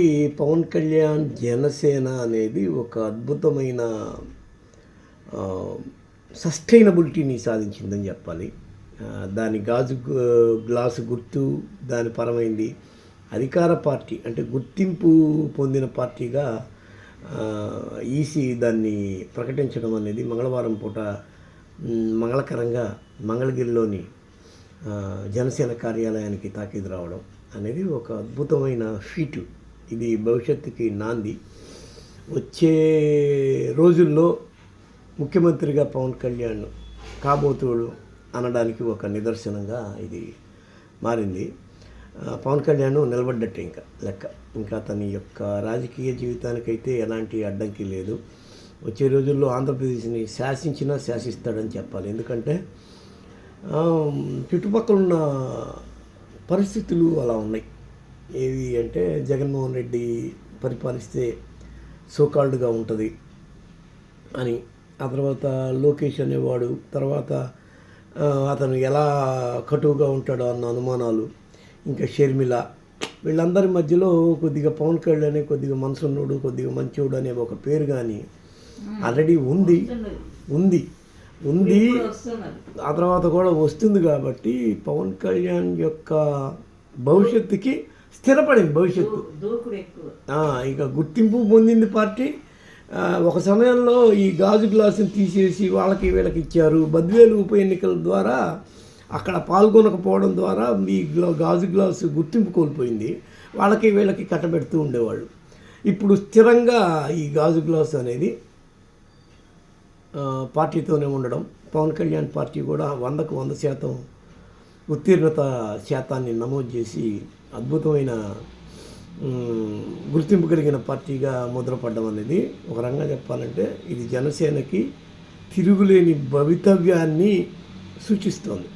ఈ పవన్ కళ్యాణ్ జనసేన అనేది ఒక అద్భుతమైన సస్టైనబిలిటీని సాధించిందని చెప్పాలి. దాని గాజు గ్లాసు గుర్తు దాని పరమైంది అధికార పార్టీ అంటే గుర్తింపు పొందిన పార్టీగా ఈసీ దాన్ని ప్రకటించడం అనేది మంగళవారం పూట మంగళకరంగా మంగళగిరిలోని జనసేన కార్యాలయానికి తాకీదు రావడం అనేది ఒక అద్భుతమైన ఫీటు. ఇది భవిష్యత్తుకి నాంది. వచ్చే రోజుల్లో ముఖ్యమంత్రిగా పవన్ కళ్యాణ్ కాబోతుడు అనడానికి ఒక నిదర్శనంగా ఇది మారింది. పవన్ కళ్యాణ్ నిలబడ్డట్టే ఇంకా లెక్క. ఇంకా అతని యొక్క రాజకీయ జీవితానికైతే ఎలాంటి అడ్డంకి లేదు. వచ్చే రోజుల్లో ఆంధ్రప్రదేశ్ని శాసించినా శాసిస్తాడని చెప్పాలి. ఎందుకంటే చుట్టుపక్కల ఉన్న పరిస్థితులు అలా ఉన్నాయి. ఏవి అంటే జగన్మోహన్ రెడ్డి పరిపాలిస్తే సోకాల్డ్గా ఉంటుంది అని. ఆ తర్వాత లోకేష్ అనేవాడు తర్వాత అతను ఎలా కటువుగా ఉంటాడో అన్న అనుమానాలు ఇంకా షర్మిల. వీళ్ళందరి మధ్యలో కొద్దిగా పవన్ కళ్యాణ్ కొద్దిగా మనసున్నోడు కొద్దిగా మంచోడు అనే ఒక పేరు కానీ ఆల్రెడీ ఉంది. ఉంది. ఉంది. ఆ తర్వాత కూడా వస్తుంది కాబట్టి పవన్ కళ్యాణ్ యొక్క భవిష్యత్తుకి స్థిరపడింది భవిష్యత్తు. ఇక గుర్తింపు పొందింది పార్టీ. ఒక సమయంలో ఈ గాజు గ్లాసుని తీసేసి వాళ్ళకి వీళ్ళకి ఇచ్చారు. బద్వేలు ఉప ఎన్నికల ద్వారా అక్కడ పాల్గొనకపోవడం ద్వారా ఈ గ్లా గాజు గ్లాసు గుర్తింపు కోల్పోయింది. వాళ్ళకి వీళ్ళకి కట్టబెడుతూ ఉండేవాళ్ళు. ఇప్పుడు స్థిరంగా ఈ గాజు గ్లాస్ అనేది పార్టీతోనే ఉండడం. పవన్ కళ్యాణ్ పార్టీ కూడా వందకు వంద శాతం ఉత్తీర్ణత శాతాన్ని నమోదు చేసి అద్భుతమైన గుర్తింపు కలిగిన పార్టీగా ముద్రపడడం అనేది ఒక రంగా చెప్పాలంటే ఇది జనసేనకి తిరుగులేని భవితవ్యాన్ని సూచిస్తోంది.